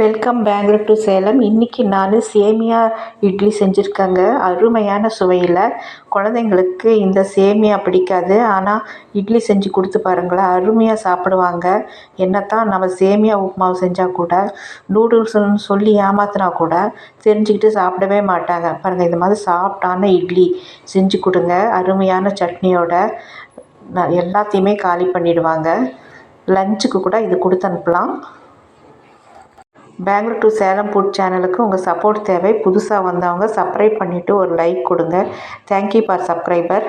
Welcome Bangalore to Salem இன்றைக்கி நான் சேமியா இட்லி செஞ்சுருக்கேங்க. அருமையான சுவையில். குழந்தைங்களுக்கு இந்த சேமியா பிடிக்காது. ஆனால் இட்லி செஞ்சு கொடுத்து பாருங்களேன். அருமையாக சாப்பிடுவாங்க. என்னத்தான் நம்ம சேமியா உப்புமாவு செஞ்சால் கூட நூடுல்ஸுன்னு சொல்லி ஏமாத்தினா கூட தெரிஞ்சுக்கிட்டு சாப்பிடவே மாட்டாங்க. பாருங்கள் இந்த மாதிரி சாப்பிட்டான இட்லி செஞ்சு கொடுங்க. அருமையான சட்னியோட எல்லாத்தையுமே காலி பண்ணிடுவாங்க. லஞ்சுக்கு கூட இது கொடுத்து அனுப்பலாம். பெங்களூர் டு சேலம் ஃபுட் சேனலுக்கு உங்கள் சப்போர்ட் தேவை. புதுசாக வந்தவங்க சப்ஸ்கிரைப் பண்ணிவிட்டு ஒரு லைக் கொடுங்க. தேங்க்யூ ஃபார் சப்ஸ்கிரைபர்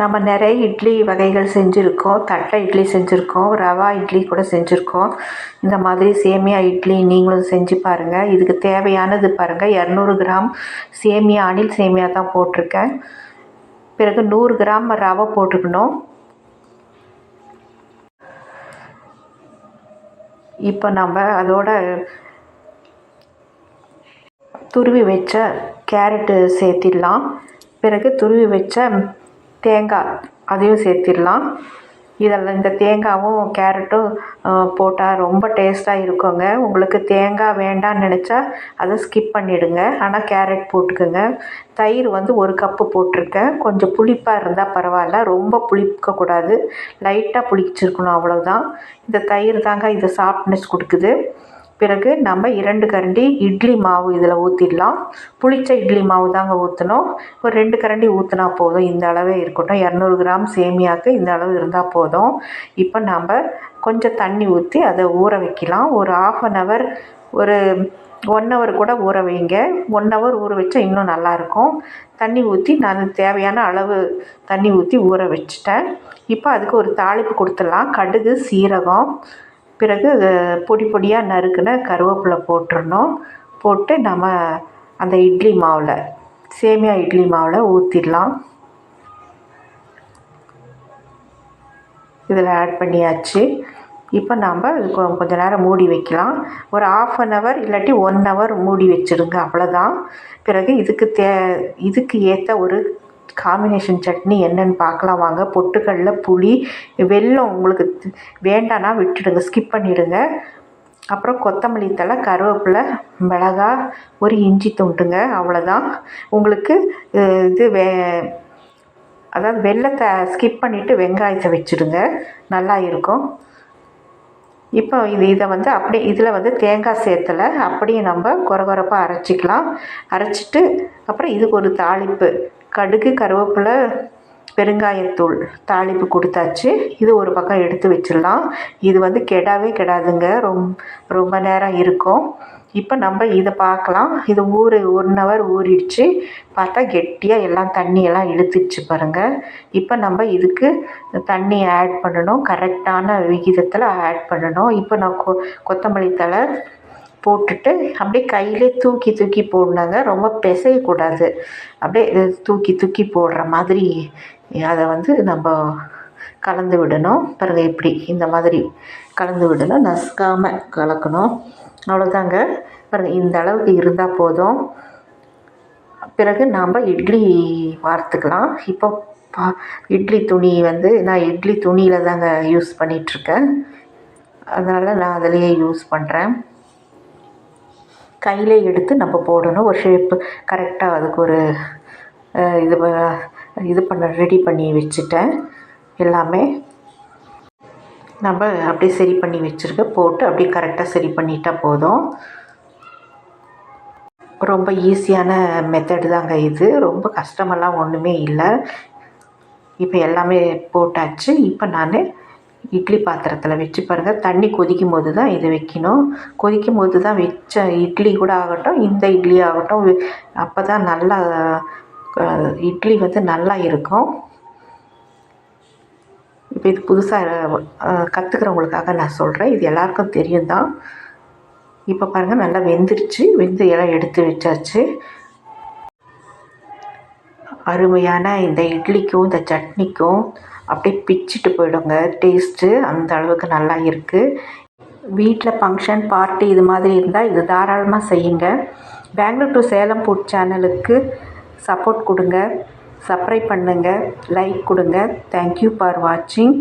நம்ம நிறைய இட்லி வகைகள் செஞ்சுருக்கோம். தட்டை இட்லி செஞ்சுருக்கோம். ரவா இட்லி கூட செஞ்சுருக்கோம். இந்த மாதிரி சேமியா இட்லி நீங்களும் செஞ்சு பாருங்கள் இதுக்கு தேவையானது பாருங்கள் இரநூறு கிராம் சேமியா அணில் சேமியா தான் போட்டிருக்கேன். பிறகு நூறு கிராம் ரவை போட்டுக்கணும். இப்போ நம்ம அதோட துருவி வச்ச கேரட்டு சேர்த்திடலாம். பிறகு துருவி வச்ச தேங்காய் அதையும் சேர்த்திடலாம். இதெல்லாம் இந்த தேங்காயும் கேரட்டும் போட்டால் ரொம்ப டேஸ்ட்டாக இருக்குங்க. உங்களுக்கு தேங்காய் வேண்டாம்னு நினச்சா அதை ஸ்கிப் பண்ணிவிடுங்க ஆனால் கேரட் போட்டுக்கோங்க. தயிர் வந்து ஒரு கப்பு போட்டிருக்கேன். கொஞ்சம் புளிப்பாக இருந்தால் பரவாயில்ல. ரொம்ப புளிக்கக்கூடாது லைட்டாக புளிச்சிருக்கணும் அவ்வளோதான் இந்த தயிர் தாங்க இதை சாஃப்ட்னஸ் கொடுக்குது. பிறகு நம்ம இரண்டு கரண்டி இட்லி மாவு இதில் ஊற்றிடலாம் புளிச்ச இட்லி மாவு தாங்க ஊற்றணும் ஒரு ரெண்டு கரண்டி ஊற்றினா போதும். இந்த அளவே இருக்கட்டும். இரநூறு கிராம் சேமியாவுக்கு இந்த அளவு இருந்தால் போதும். இப்போ நம்ம கொஞ்சம் தண்ணி ஊற்றி அதை ஊற வைக்கலாம். ஒரு ஆஃப் அன் ஹவர் ஒரு ஒன் ஹவர் கூட ஊற வைங்க. ஒன் ஹவர் ஊற வச்சா இன்னும் நல்லாயிருக்கும் தண்ணி ஊற்றி நான் தேவையான அளவு தண்ணி ஊற்றி ஊற வச்சிட்டேன். இப்போ அதுக்கு ஒரு தாளிப்பு கொடுத்துடலாம். கடுகு சீரகம் பிறகு பொடி பொடியாக நறுக்கின கருவேப்பிலை போட்டுடணும் போட்டு நம்ம அந்த இட்லி மாவில் சேமியா இட்லி மாவில் ஊற்றிடலாம் இதில் ஆட் பண்ணியாச்சு. இப்போ நாம் கொஞ்சம் கொஞ்ச நேரம் மூடி வைக்கலாம். ஒரு ஆஃப் அன் ஹவர் இல்லாட்டி ஒன் ஹவர் மூடி வச்சுடுங்க அவ்வளோதான் பிறகு இதுக்கு தே இதுக்கு ஏற்ற ஒரு காம்பினேஷன் சட்னி என்னென்னு பார்க்கலாம். வாங்க பொட்டுக்கடல புளி வெல்லம் உங்களுக்கு வேண்டானா விட்டுடுங்க. ஸ்கிப் பண்ணிவிடுங்க அப்புறம் கொத்தமல்லி தழை கருவேப்பிலை மிளகா ஒரு இஞ்சி துண்டுங்க. அவ்வளோதான் உங்களுக்கு இது வே அதாவது வெள்ளத்தை ஸ்கிப் பண்ணிவிட்டு வெங்காயத்தை வச்சுடுங்க. நல்லா இருக்கும். இப்போ இது இதை வந்து அப்படியே இதில் வந்து தேங்காய் சேர்த்தலை அப்படியே நம்ம குறகுறப்பாக அரைச்சிக்கலாம். அரைச்சிட்டு அப்புறம் இதுக்கு ஒரு தாளிப்பு. கடுகு கருவேப்பிலை பெருங்காயத்தூள் தாளிப்பு கொடுத்தாச்சு. இது ஒரு பக்கம் எடுத்து வச்சிடலாம். இது வந்து கெடாவே கெடாதுங்க. ரொம் ரொம்ப நேரம் இருக்கும். இப்போ நம்ம இதை பார்க்கலாம் இது ஊறு ஒன் ஹவர் ஊறிடுச்சு. பார்த்தா கெட்டியாக எல்லாம் தண்ணியெல்லாம் இழுத்துச்சு பாருங்கள் இப்போ நம்ம இதுக்கு தண்ணி ஆட் பண்ணணும். கரெக்டான விகிதத்தில் ஆட் பண்ணணும். இப்போ நான் கொ கொத்தமல்லி தழை போட்டுட்டு அப்படியே கையிலே தூக்கி தூக்கி போடணுங்க. ரொம்ப பிசையக்கூடாது. அப்படியே தூக்கி தூக்கி போடுற மாதிரி அதை வந்து நம்ம கலந்து விடணும். பிறகு இப்படி இந்த மாதிரி கலந்து விடணும். நசுக்காமல் கலக்கணும். அவ்வளோதாங்க. பாருங்கள் இந்த அளவுக்கு இருந்தால் போதும். பிறகு நாம் இட்லி வார்த்துக்கலாம் இப்போ பா இட்லி துணி வந்து நான் இட்லி துணியில் தாங்க யூஸ் பண்ணிகிட்ருக்கேன் அதனால் நான் அதிலையே யூஸ் பண்ணுறேன் கையிலே எடுத்து நம்ம போடணும். ஒரு ஷேப்பு கரெக்டாக அதுக்கு ஒரு இது இது பண்ண ரெடி பண்ணி வச்சுட்டேன். எல்லாமே நம்ம அப்படியே சரி பண்ணி வச்சுருக்க போட்டு அப்படியே கரெக்டாக சரி பண்ணிட்டால் போதும். ரொம்ப ஈஸியான மெத்தடு தாங்க இது. ரொம்ப கஷ்டமெல்லாம் ஒன்றுமே இல்லை. இப்போ எல்லாமே போட்டாச்சு. இப்போ நான் இட்லி பாத்திரத்தில் வச்சு பாருங்கள் தண்ணி கொதிக்கும் போது தான் இதை வைக்கணும். கொதிக்கும் போது தான் வச்ச இட்லி கூட ஆகட்டும் இந்த இட்லி ஆகட்டும் அப்போ தான் நல்லா இட்லி வந்து நல்லா இருக்கும். இப்போ இது புதுசாக கற்றுக்கிறவங்களுக்காக நான் சொல்கிறேன் இது எல்லாருக்கும் தெரியும் தான் இப்போ பாருங்கள் நல்லா வெந்துருச்சு. வெந்து எல்லாம் எடுத்து வச்சாச்சு. அருமையான இந்த இட்லிக்கும் இந்த சட்னிக்கும் அப்படியே பிச்சுட்டு போயிடுங்க. டேஸ்ட்டு அந்த அளவுக்கு நல்லா இருக்குது வீட்டில் ஃபங்க்ஷன் பார்ட்டி இது மாதிரி இருந்தால் இது தாராளமாக செய்யுங்க. பெங்களூர் டு சேலம் ஃபுட் சேனலுக்கு சப்போர்ட் கொடுங்க. சப்ரை பண்ணுங்கள் லைக் கொடுங்க. தேங்க்யூ ஃபார் வாட்சிங்